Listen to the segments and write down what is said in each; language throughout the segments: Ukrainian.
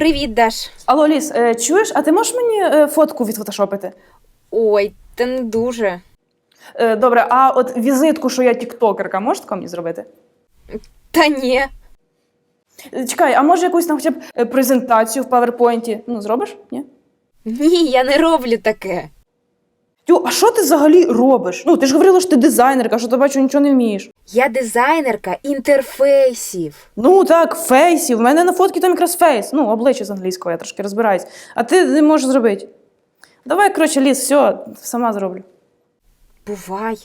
Привіт, Даш. Алло, Ліс, е, чуєш, а ти можеш мені е, фотку відфотошопити? Ой, та не дуже. Е, добре, а от візитку, що я тіктокерка, можеш тако мені зробити? Та ні. Е, Чекай, а може якусь там хоча б е, презентацію в PowerPoint? Ну, зробиш? Ні? Ні, я не роблю таке. Тю, а що ти взагалі робиш? Ну, ти ж говорила, що ти дизайнерка, що ти бачу, нічого не вмієш. Я дизайнерка інтерфейсів. Ну так, фейсів. У мене на фотці там якраз фейс. Ну, обличчя з англійського, я трошки розбираюсь. А ти не можеш зробити. Давай, коротше, ліс, все, сама зроблю. Бувай.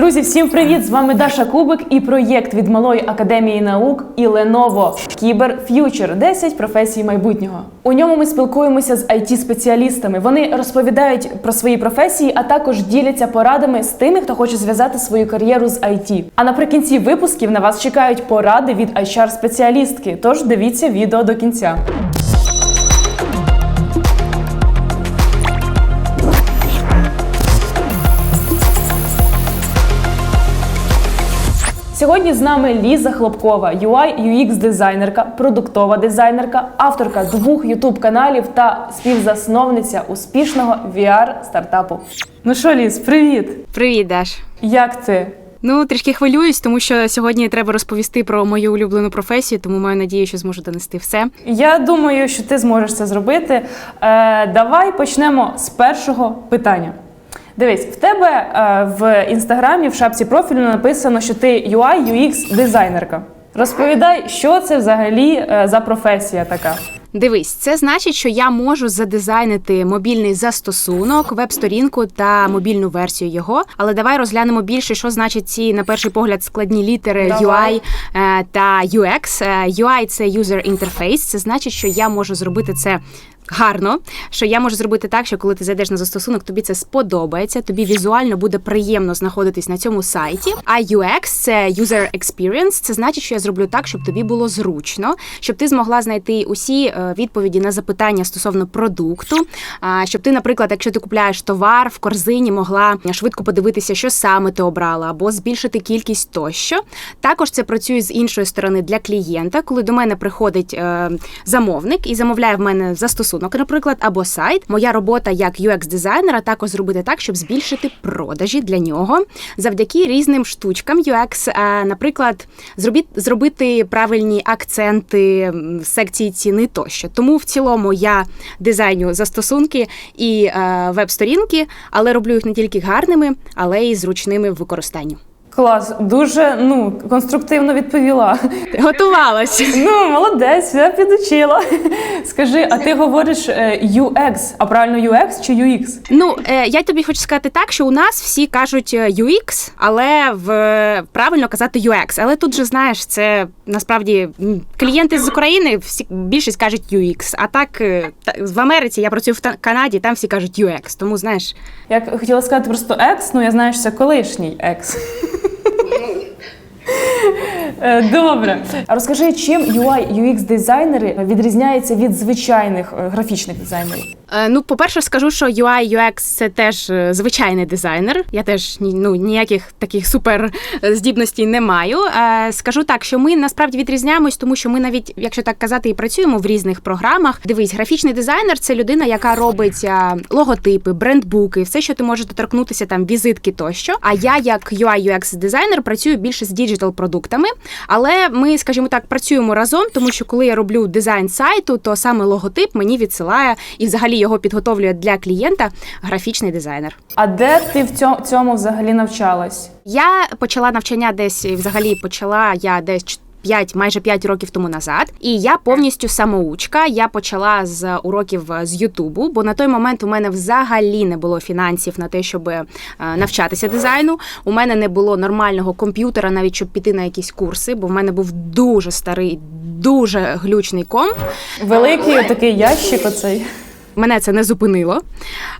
Друзі, всім привіт! З вами Даша Кубик і проєкт від Малої академії наук і Lenovo Кібер Future 10 професій майбутнього. У ньому ми спілкуємося з it спеціалістами Вони розповідають про свої професії, а також діляться порадами з тими, хто хоче зв'язати свою кар'єру з IT. А наприкінці випусків на вас чекають поради від HR спеціалістки. Тож дивіться відео до кінця. Сьогодні з нами Ліза Хлопкова, UI UX дизайнерка, продуктова дизайнерка, авторка двох YouTube каналів та співзасновниця успішного VR стартапу. Ну що, Ліз, привіт! Привіт, Даш. Як ти? Ну трішки хвилююсь, тому що сьогодні треба розповісти про мою улюблену професію, тому маю надію, що зможу донести все. Я думаю, що ти зможеш це зробити. Е, давай почнемо з першого питання. Дивись, в тебе е, в інстаграмі в шапці профілю написано, що ти UI UX дизайнерка. Розповідай, що це взагалі е, за професія така. Дивись, це значить, що я можу задизайнити мобільний застосунок, веб-сторінку та мобільну версію його. Але давай розглянемо більше, що значить ці на перший погляд складні літери Давай. UI е, та UX. UI – це user interface. Це значить, що я можу зробити це. Гарно, що я можу зробити так, що коли ти зайдеш на застосунок, тобі це сподобається, тобі візуально буде приємно знаходитись на цьому сайті. А UX – це user experience, Це значить, що я зроблю так, щоб тобі було зручно, щоб ти змогла знайти усі е, відповіді на запитання стосовно продукту. Щоб ти, наприклад, якщо ти купляєш товар в корзині, могла швидко подивитися, що саме ти обрала, або збільшити кількість тощо. Також це працює з іншої сторони для клієнта, коли до мене приходить е, замовник і замовляє в мене застосунок, наприклад, або сайт. Моя робота як UX-дизайнера також зробити так, щоб збільшити продажі для нього завдяки різним штучкам UX, е, наприклад, зробити правильні акценти в секції ціни тощо. Тому в цілому я дизайню застосунки і е, веб-сторінки, але роблю їх не тільки гарними, але й зручними в використанні. Клас, дуже ну конструктивно відповіла. Готувалась. Ну, молодець, все підучила. Скажи, а ти говориш е, UX, а правильно UX чи UX? Ну, е, я тобі хочу сказати так, що у нас всі кажуть е, UX, але в правильно казати UX. Але тут же знаєш, це насправді клієнти з України всі більшість кажуть UX. А так в Америці я працюю в Канаді, там всі кажуть UX. Тому знаєш, Я хотіла сказати просто екс, ну я знаю, що це колишній екс. Е, Добре. А розкажи, чим UI UX дизайнери відрізняються від звичайних е, графічних дизайнерів? Е, Ну, по-перше, скажу, що UI UX – це теж звичайний дизайнер. Я теж ну, ніяких таких супер здібностей не маю. Скажу так, що ми насправді відрізняємось, тому що ми навіть, якщо так казати, і працюємо в різних програмах. Дивись, графічний дизайнер це людина, яка робить логотипи, брендбуки, все, що ти можеш доторкнутися, там візитки тощо. А я, як UI UX дизайнер, працюю більше з діджитал продуктами. Але ми, скажімо так, працюємо разом, тому що коли я роблю дизайн сайту, то саме логотип мені відсилає і взагалі його підготовлює для клієнта графічний дизайнер. А де ти в цьому, цьому взагалі навчалась? Я почала навчання десь взагалі почала я десь. 5, майже 5 років тому назад, і я повністю самоучка. Я почала з уроків з Ютубу, бо на той момент у мене взагалі не було фінансів на те, щоб е, навчатися дизайну. У мене не було нормального комп'ютера, навіть щоб піти на якісь курси, бо в мене був дуже старий, дуже глючний комп. Великий такий ящик оцей. Мене це не зупинило.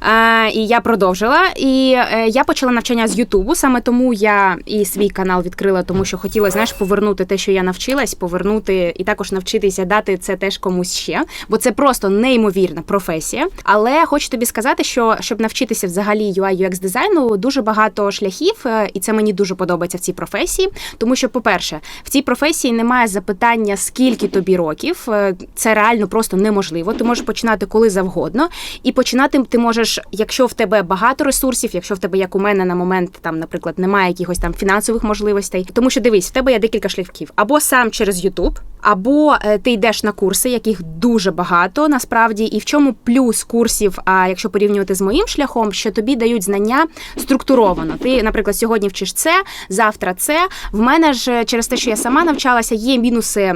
Е, і я продовжила. І е, я почала навчання з Ютубу. Саме тому я і свій канал відкрила, тому що хотіла знаєш, повернути те, що я навчилась, повернути і також навчитися дати це теж комусь ще, бо це просто неймовірна професія. Але хочу тобі сказати, що щоб навчитися взагалі UI UX дизайну, дуже багато шляхів, е, і це мені дуже подобається в цій професії. Тому що, по-перше, в цій професії немає запитання, скільки тобі років. Це реально просто неможливо. Ти можеш починати коли завгодно, і починати ти можеш, якщо в тебе багато ресурсів, якщо в тебе, як у мене на момент, там, наприклад, немає якихось там фінансових можливостей. Тому що дивись, в тебе є декілька шляхів: або сам через YouTube, або е, ти йдеш на курси, яких дуже багато насправді. І в чому плюс курсів, а якщо порівнювати з моїм шляхом, що тобі дають знання структуровано. Ти, наприклад, сьогодні вчиш це, завтра це. В мене ж через те, що я сама навчалася, є мінуси.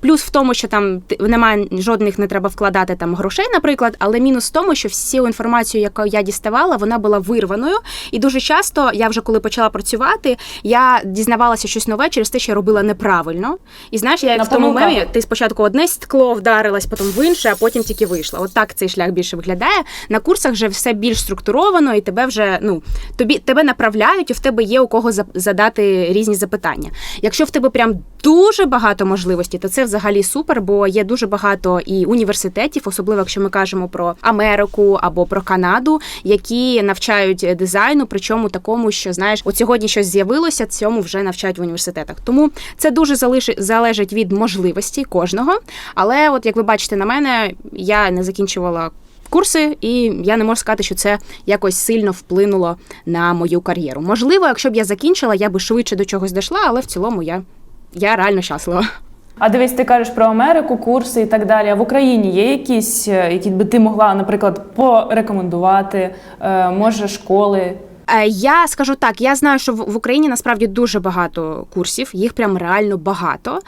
Плюс в тому, що там немає жодних, не треба вкладати там грошей, наприклад, але мінус в тому, що всю інформацію, яку я діставала, вона була вирваною. І дуже часто я вже коли почала працювати, я дізнавалася щось нове через те, що я робила неправильно. І знаєш, я в тому мемі, ти спочатку одне скло вдарилась, потім в інше, а потім тільки вийшла. От так цей шлях більше виглядає. На курсах вже все більш структуровано, і тебе вже ну тобі тебе направляють, і в тебе є у кого задати різні запитання. Якщо в тебе прям дуже багато можливостей, то це взагалі супер, бо є дуже багато і університетів, особливо якщо ми кажемо про Америку або про Канаду, які навчають дизайну, причому такому, що знаєш, от сьогодні щось з'явилося, цьому вже навчають в університетах. Тому це дуже залежить від можливості кожного. Але, от як ви бачите на мене, я не закінчувала. Курси, і я не можу сказати, що це якось сильно вплинуло на мою кар'єру. Можливо, якщо б я закінчила, я би швидше до чогось дійшла, але в цілому я, я реально щаслива. А дивись, ти кажеш про Америку, курси і так далі. А в Україні є якісь, е, які би ти могла, наприклад, порекомендувати, е, може, школи. Е, Я скажу так, я знаю, що в Україні насправді дуже багато курсів, їх прям реально багато.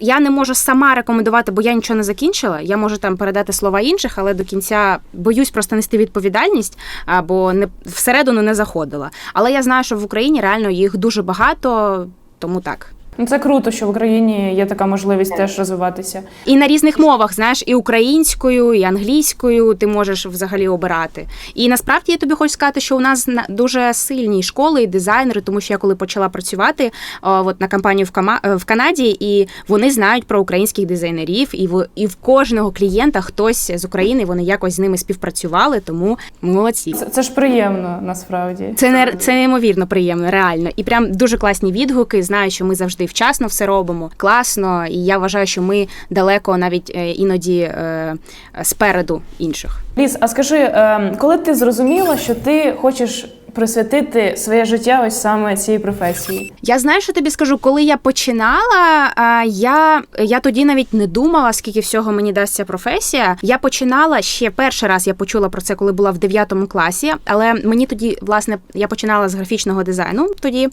Я не можу сама рекомендувати, бо я нічого не закінчила. Я можу там передати слова інших, але до кінця боюсь просто нести відповідальність, або бо не всередину не заходила. Але я знаю, що в Україні реально їх дуже багато, тому так. Ну це круто, що в Україні є така можливість теж розвиватися. І на різних мовах, знаєш, і українською, і англійською ти можеш взагалі обирати. І насправді я тобі хочу сказати, що у нас на- дуже сильні школи і дизайнери, тому що я коли почала працювати от на компанію в, Кама- е, в Канаді, і вони знають про українських дизайнерів, і в і в кожного клієнта хтось з України вони якось з ними співпрацювали, тому молодці. Це, це ж приємно насправді. Це не це неймовірно приємно, реально. І прям дуже класні відгуки. Знаю, що ми завжди вчасно все робимо. Класно, і я вважаю, що ми далеко навіть е, іноді е, спереду інших. Ліс, а скажи, е, коли ти зрозуміла, що ти хочеш присвятити своє життя ось саме цій професії? Я знаю, що тобі скажу, коли я починала, я, я тоді навіть не думала, скільки всього мені дасть ця професія. Я починала ще перший раз. Я почула про це, коли була в 9 класі. Але мені тоді, власне, я починала з графічного дизайну. Тоді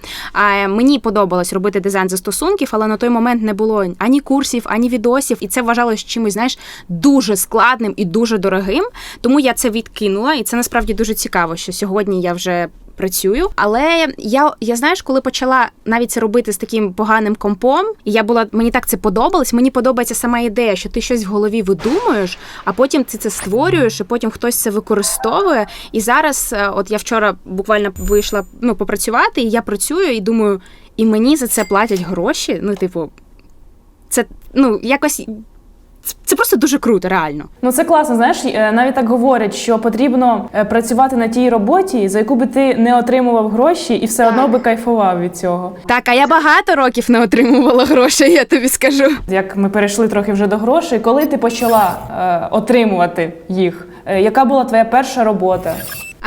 мені подобалось робити дизайн застосунків, але на той момент не було ані курсів, ані відосів, і це вважалось чимось, знаєш, дуже складним і дуже дорогим. Тому я це відкинула, і це насправді дуже цікаво, що сьогодні я вже працюю. Але я, я знаєш, коли почала навіть це робити з таким поганим компом, і я була мені так це подобалось. Мені подобається сама ідея, що ти щось в голові видумуєш, а потім ти це створюєш, і потім хтось це використовує. І зараз, е, от я вчора буквально вийшла ну попрацювати, і я працюю і думаю, і мені за це платять гроші. Ну, типу, це ну якось. Це просто дуже круто, реально. Ну це класно. Знаєш, е, навіть так говорять, що потрібно е, працювати на тій роботі, за яку би ти не отримував гроші, і все одно би кайфував від цього. Так, а я багато років не отримувала грошей, я тобі скажу. Як ми перейшли трохи вже до грошей, коли ти почала е, отримувати їх? Е, яка була твоя перша робота?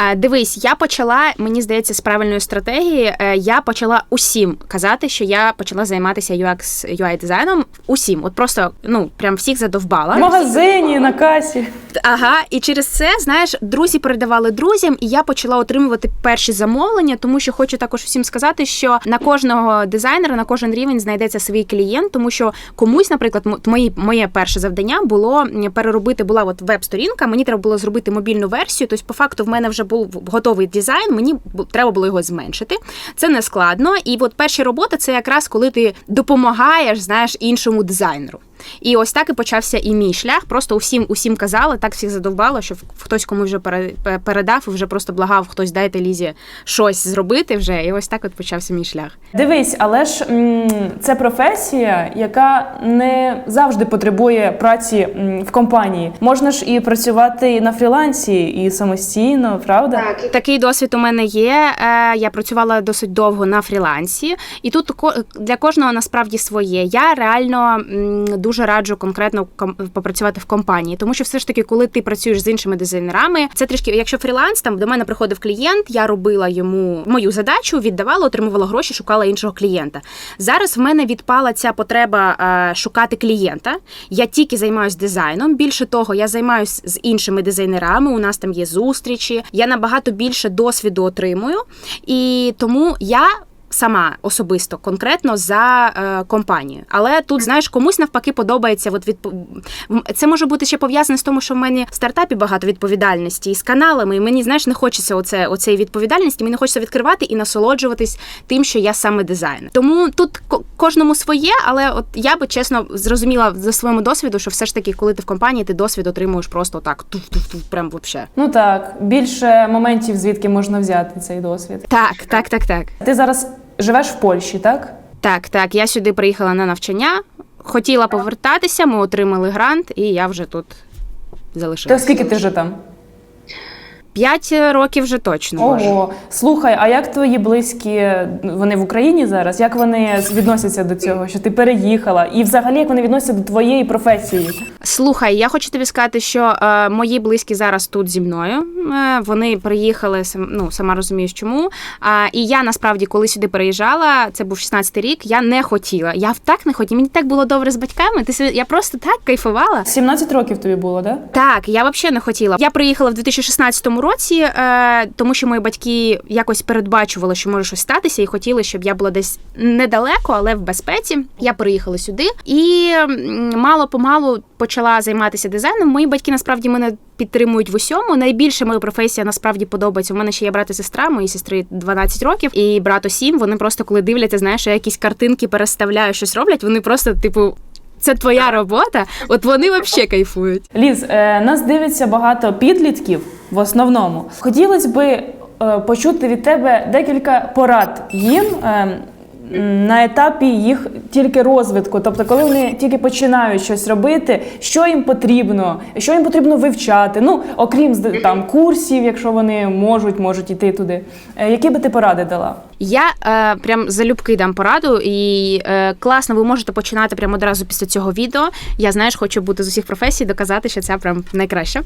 А, Дивись, я почала, мені здається, з правильної стратегії. е, Я почала усім казати, що я почала займатися UX UI дизайном. Усім, от просто ну прям всіх В задовбала. магазині, на касі. Ага, і через це, знаєш, друзі передавали друзям, і я почала отримувати перші замовлення, тому що хочу також всім сказати, що на кожного дизайнера, на кожен рівень знайдеться свій клієнт, тому що комусь, наприклад, мої, моє перше завдання було переробити була от веб-сторінка. Мені треба було зробити мобільну версію. Тобто, по факту, в мене вже був готовий дизайн. Мені треба було його зменшити. Це не складно. І от перші роботи це якраз коли ти допомагаєш, знаєш, іншому дизайнеру. І ось так і почався і мій шлях. Просто усім усім казали, так всіх задовбало, що хтось комусь вже пере- передав і вже просто благав хтось дайте Лізі щось зробити вже. І ось так от почався мій шлях. Дивись, але ж це професія, яка не завжди потребує праці в компанії. Можна ж і працювати на фрілансі, і самостійно, правда? Такий досвід у мене є. Е, Я працювала досить довго на фрілансі, і тут для кожного насправді своє. Я реально м, дуже раджу конкретно попрацювати в компанії, тому що все ж таки, коли ти працюєш з іншими дизайнерами, це трішки, якщо фріланс, там до мене приходив клієнт, я робила йому мою задачу, віддавала, отримувала гроші, шукала іншого клієнта. Зараз в мене відпала ця потреба е, шукати клієнта. Я тільки займаюся дизайном. Більше того, я займаюся з іншими дизайнерами. У нас там є зустрічі. Я набагато більше досвіду отримую, і тому я. Сама особисто конкретно за е, компанію, але тут знаєш, комусь навпаки подобається. От відп... Це може бути ще пов'язане з тому, що в мене в стартапі багато відповідальності і з каналами. І мені знаєш, не хочеться оце оцеї відповідальності. Мені хочеться відкривати і насолоджуватись тим, що я саме дизайнер. Тому тут ко- кожному своє, але от я би чесно зрозуміла за своєму досвіду, що все ж таки, коли ти в компанії, ти досвід отримуєш просто так, туф-туф-туф, прям вообще. Ну так, більше моментів, звідки можна взяти цей досвід. Так, так, так, так. Ти зараз живеш в Польщі, так? Так, так. Я сюди приїхала на навчання. Хотіла повертатися, ми отримали грант, і я вже тут То Та скільки ти вже там? П'ять років вже точно. Ого, слухай, а як твої близькі вони в Україні зараз? Як вони відносяться до цього, що ти переїхала? І взагалі як вони відносяться до твоєї професії? Слухай, я хочу тобі сказати, що е, мої близькі зараз тут зі мною. Е, вони приїхали ну, сама розумієш чому. А, і я насправді, коли сюди переїжджала, це був 16-й рік, я не хотіла. Я так не хотіла. Мені так було добре з батьками. Ти я просто так кайфувала. 17 років тобі було, да? Так, я взагалі не хотіла. Я приїхала в 2016 році, е, тому що мої батьки якось передбачували, що може щось статися, і хотіли, щоб я була десь недалеко, але в безпеці. Я приїхала сюди і мало помалу почала займатися дизайном. Мої батьки насправді мене підтримують в усьому. Найбільше моя професія насправді подобається. У мене ще є брат і сестра, моїй сестри 12 років, і брату 7. Вони просто коли дивляться, знаєш, я якісь картинки переставляю, щось роблять. Вони просто, типу. Це твоя робота, от вони взагалі кайфують. Ліз, е, нас дивиться багато підлітків в основному. Хотілося би е, почути від тебе декілька порад їм. Е, на етапі їх тільки розвитку, тобто, коли вони тільки починають щось робити, що їм потрібно, що їм потрібно вивчати. Ну, окрім там курсів, якщо вони можуть, можуть іти туди. Е, Які би ти поради дала? Я е, прям залюбки дам пораду, і е, класно, ви можете починати прямо одразу після цього відео. Я знаєш, хочу бути з усіх професій, доказати, що це прям найкраще.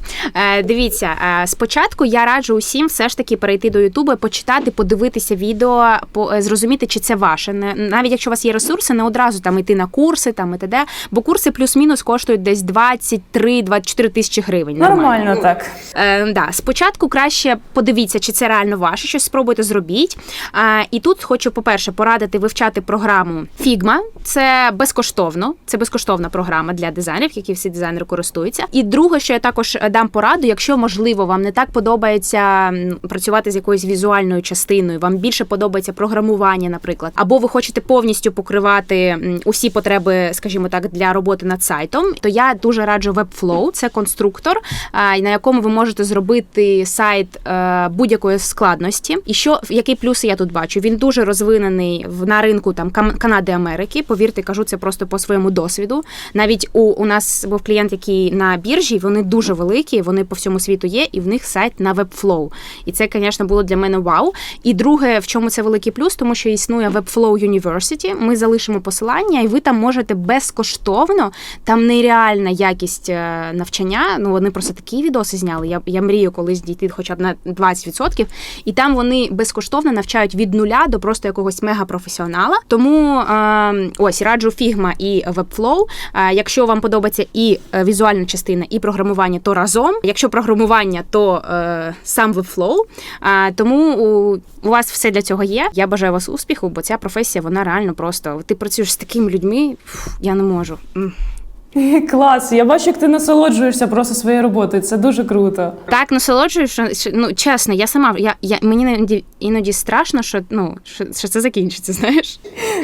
Е, дивіться, е, спочатку я раджу усім все ж таки перейти до Ютубу, почитати, подивитися відео, по, е, зрозуміти, чи це ваше. Не, навіть якщо у вас є ресурси, не одразу там йти на курси, там і т.д. Бо курси плюс-мінус коштують десь 23-24 тисячі гривень. Нормально так. Е, да, спочатку краще подивіться, чи це реально ваше, щось спробуйте зробіть. Е, і тут хочу, по-перше, порадити вивчати програму Figma. Це безкоштовно, це безкоштовна програма для дизайнерів, які всі дизайнери користуються. І друге, що я також е, дам пораду, якщо можливо вам не так подобається працювати з якоюсь візуальною частиною, вам більше подобається програмування, наприклад, або ви хочете повністю покривати усі потреби, скажімо так, для роботи над сайтом, то я дуже раджу Webflow. Це конструктор, на якому ви можете зробити сайт е, будь-якої складності. І що які плюси я тут бачу? Він дуже розвинений в на ринку там Канади Америки. Повірте, кажу це просто по своєму досвіду. Навіть у, у нас був клієнт, який на біржі, вони дуже великі, вони по всьому світу є, і в них сайт на Webflow. І це, звісно, було для мене вау. І друге, в чому це великий плюс, тому що існує Webflow University. Ми залишимо посилання, і ви там можете безкоштовно. Там нереальна якість е, навчання. Ну вони просто такі відоси зняли. Я, я мрію колись дійти хоча б на 20%. І там вони безкоштовно навчають від нуля до просто якогось мегапрофесіонала. Тому е, ось раджу Figma і Webflow. Е, якщо вам подобається і е, візуальна частина, і програмування, то разом. Якщо програмування, то сам Webflow. Тому у вас все для цього є. Я бажаю вас успіху, бо ця професія вона реально просто. Ти працюєш з такими людьми. Я не можу. Клас, я бачу, як ти насолоджуєшся просто своєю роботою. Це дуже круто. Так що ну чесно, я сама я, я мені іноді, іноді страшно, що ну що, що це закінчиться. Знаєш?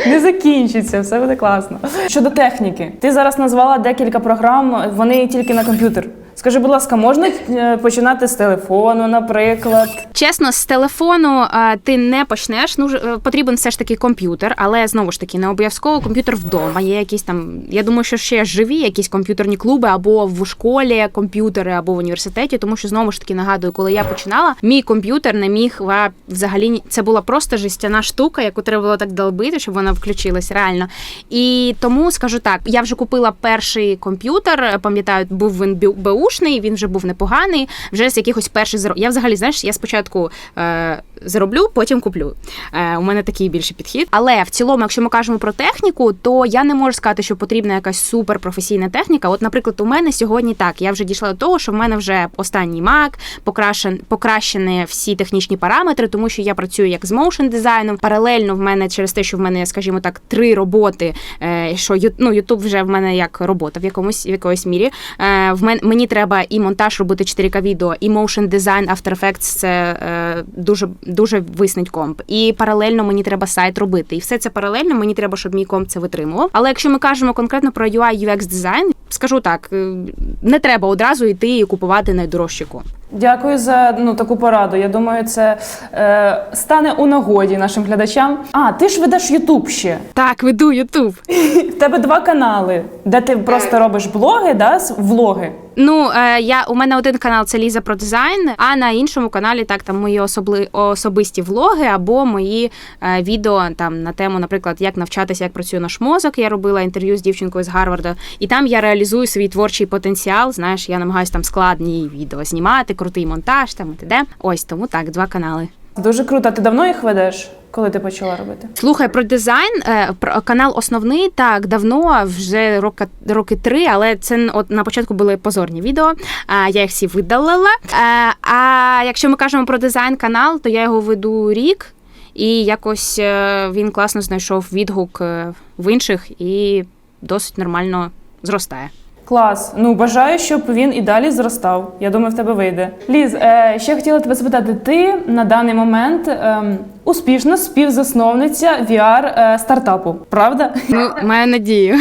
Не закінчиться, все буде класно. Щодо техніки, ти зараз назвала декілька програм, вони тільки на комп'ютер. Скажи, будь ласка, можна е, починати з телефону, наприклад? Чесно, з телефону а, ти не почнеш. Ну е, потрібен все ж таки комп'ютер, але знову ж таки не обов'язково комп'ютер вдома. Є якісь там. Я думаю, що ще живі якісь комп'ютерні клуби або в школі комп'ютери, або в університеті. Тому що знову ж таки нагадую, коли я починала, мій комп'ютер не міг взагалі це була просто жестяна штука, яку треба було так долбити, щоб вона включилась реально. І тому скажу так: я вже купила перший комп'ютер. Пам'ятаю, був він бю- беушний, він вже був непоганий. Вже з якихось перших зар... Я взагалі знаєш, я спочатку е, зароблю, потім куплю. Е, у мене такий більший підхід. Але в цілому, якщо ми кажемо про техніку, то я не можу сказати, що потрібна якась суперпрофесійна техніка. От, наприклад, у мене сьогодні так. Я вже дійшла до того, що в мене вже останній Mac, покращен, покращені всі технічні параметри, тому що я працюю як з моушн дизайном. Паралельно в мене через те, що в мене, скажімо так, три роботи. Е, що ну, YouTube вже в мене як робота в якомусь в якоїсь мірі. Е, в мен, мені треба і монтаж робити 4К відео, і motion дизайн, After Effects це е, дуже дуже виснить комп. І паралельно мені треба сайт робити. І все це паралельно мені треба, щоб мій комп це витримував. Але якщо ми кажемо конкретно про UI UX дизайн, скажу так: е, не треба одразу йти і купувати найдорожчий комп. Дякую за ну таку пораду. Я думаю, це е, стане у нагоді нашим глядачам. А, ти ж ведеш Ютуб ще. Так, веду YouTube. В тебе два канали, де ти просто робиш блоги, да, с- влоги. Ну, е, я у мене один канал це Ліза про дизайн, а на іншому каналі так там мої особли, особисті влоги або мої е, відео там на тему, наприклад, як навчатися, як працює наш мозок. Я робила інтерв'ю з дівчинкою з Гарварда, і там я реалізую свій творчий потенціал. Знаєш, я намагаюся там складні відео знімати, крутий монтаж там і т.д. Ось тому так, два канали. Дуже круто. Ти давно їх ведеш? Коли ти почала робити? Слухай про дизайн. е, Про канал основний так давно, вже роки, роки три, але це от на початку були позорні відео. А я їх всі видалила. Е, А якщо ми кажемо про дизайн канал, то я його веду рік, і якось е, він класно знайшов відгук е, в інших і досить нормально зростає. Клас. Ну бажаю, щоб він і далі зростав. Я думаю, в тебе вийде. Ліз, е, ще хотіла тебе запитати: ти на даний момент е, успішна співзасновниця VR е, стартапу, правда? Ну, маю надію.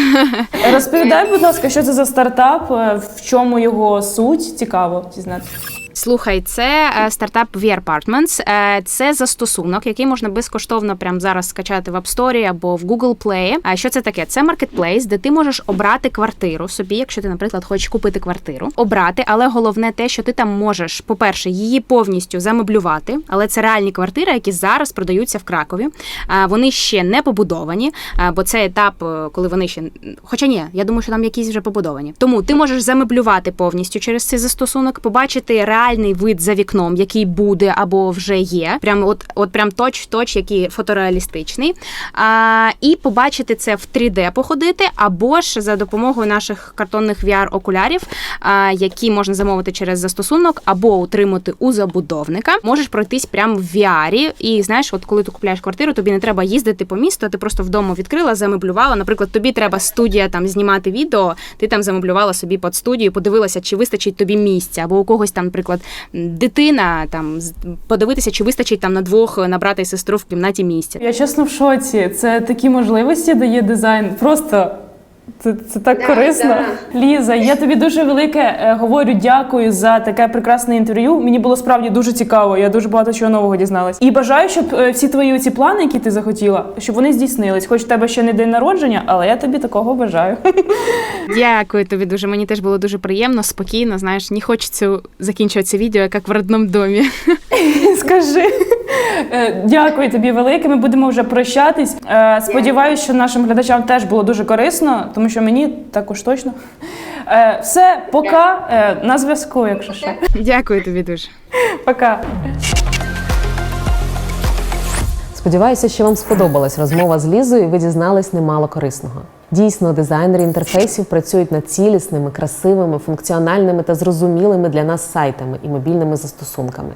Розповідай, будь ласка, що це за стартап, е, в чому його суть? Цікаво дізнатися. Слухай, це е, стартап VR Apartments. Е, Це застосунок, який можна безкоштовно прямо зараз скачати в App Store або в Google Play. А що це таке? Це маркетплейс, де ти можеш обрати квартиру собі, якщо ти, наприклад, хочеш купити квартиру, обрати, але головне те, що ти там можеш, по-перше, її повністю замеблювати, але це реальні квартири, які зараз продаються в Кракові. Вони ще не побудовані, бо це етап, е, коли вони ще хоча ні, я думаю, що там якісь вже побудовані. Тому ти можеш замеблювати повністю через цей застосунок, побачити реальний вид за вікном, який буде або вже є. Прямо от, от прям точ-в-точ, який фотореалістичний. А, і побачити це в 3D походити, або ж за допомогою наших картонних VR-окулярів, а, які можна замовити через застосунок, або утримати у забудовника. Можеш пройтись прямо в VR. І знаєш, от коли ти купляєш квартиру, тобі не треба їздити по місту, а ти просто вдома відкрила, замеблювала. Наприклад, тобі треба студія там знімати відео, ти там замеблювала собі під студію, подивилася, чи вистачить тобі місця, або у когось там, наприклад, м, дитина там подивитися, чи вистачить там на двох на брата і сестру в кімнаті місця. Я чесно в шоці. Це такі можливості дає дизайн. Просто це, це так корисно. Ліза, я тобі дуже велике е, говорю дякую за таке прекрасне інтерв'ю. Мені було справді дуже цікаво. Я дуже багато чого нового дізналась. І бажаю, щоб е, всі твої ці плани, які ти захотіла, щоб вони здійснились. Хоч в тебе ще не день народження, але я тобі такого бажаю. Дякую тобі дуже. Мені теж було дуже приємно, спокійно. Знаєш, не хочеться закінчувати це відео, як в родному домі. Скажи. Дякую тобі велике. Ми будемо вже прощатись. Е, Сподіваюсь, що нашим глядачам теж було дуже корисно, тому що мені також точно. Е, Все, пока. Е, На зв'язку, якщо що. Дякую тобі дуже. Пока. Сподіваюся, що вам сподобалась розмова з Лізою, і ви дізнались немало корисного. Дійсно, дизайнери інтерфейсів працюють над цілісними, красивими, функціональними та зрозумілими для нас сайтами і мобільними застосунками.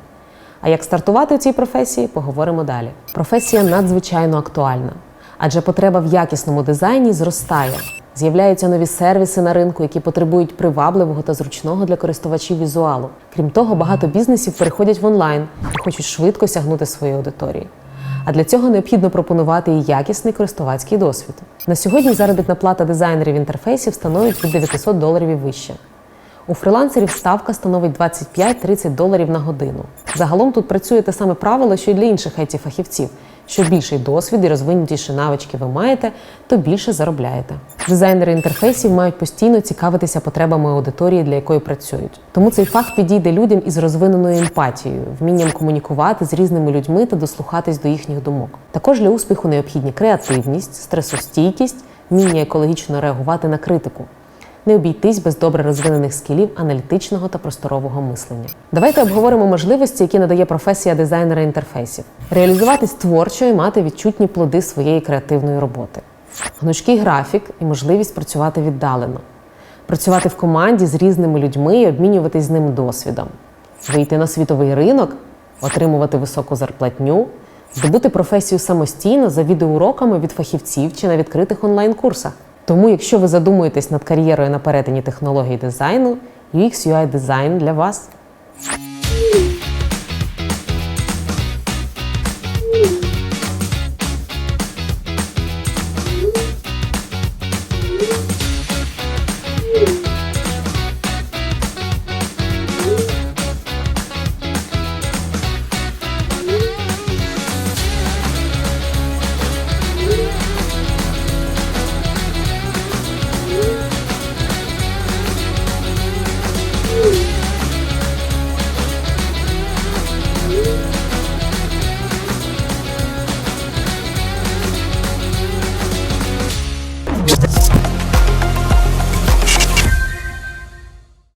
А як стартувати у цій професії, поговоримо далі. Професія надзвичайно актуальна, адже потреба в якісному дизайні зростає. З'являються нові сервіси на ринку, які потребують привабливого та зручного для користувачів візуалу. Крім того, багато бізнесів переходять в онлайн і хочуть швидко сягнути своєї аудиторії. А для цього необхідно пропонувати і якісний користувацький досвід. На сьогодні заробітна плата дизайнерів інтерфейсів становить від 900 доларів і вище. У фрилансерів ставка становить 25-30 доларів на годину. Загалом тут працює те саме правило, що й для інших it фахівців Що більший досвід і розвинутіші навички ви маєте, то більше заробляєте. Дизайнери інтерфейсів мають постійно цікавитися потребами аудиторії, для якої працюють. Тому цей фах підійде людям із розвиненою емпатією, вмінням комунікувати з різними людьми та дослухатись до їхніх думок. Також для успіху необхідні креативність, стресостійкість, вміння екологічно реагувати на критику не обійтись без добре розвинених скілів аналітичного та просторового мислення. Давайте обговоримо можливості, які надає професія дизайнера інтерфейсів. Реалізуватись творчо і мати відчутні плоди своєї креативної роботи, гнучкий графік і можливість працювати віддалено, працювати в команді з різними людьми і обмінюватись з ним досвідом, вийти на світовий ринок, отримувати високу зарплатню, здобути професію самостійно за відеоуроками від фахівців чи на відкритих онлайн-курсах. Тому, якщо ви задумуєтесь над кар'єрою на перетині технологій дизайну, UX UI дизайн для вас.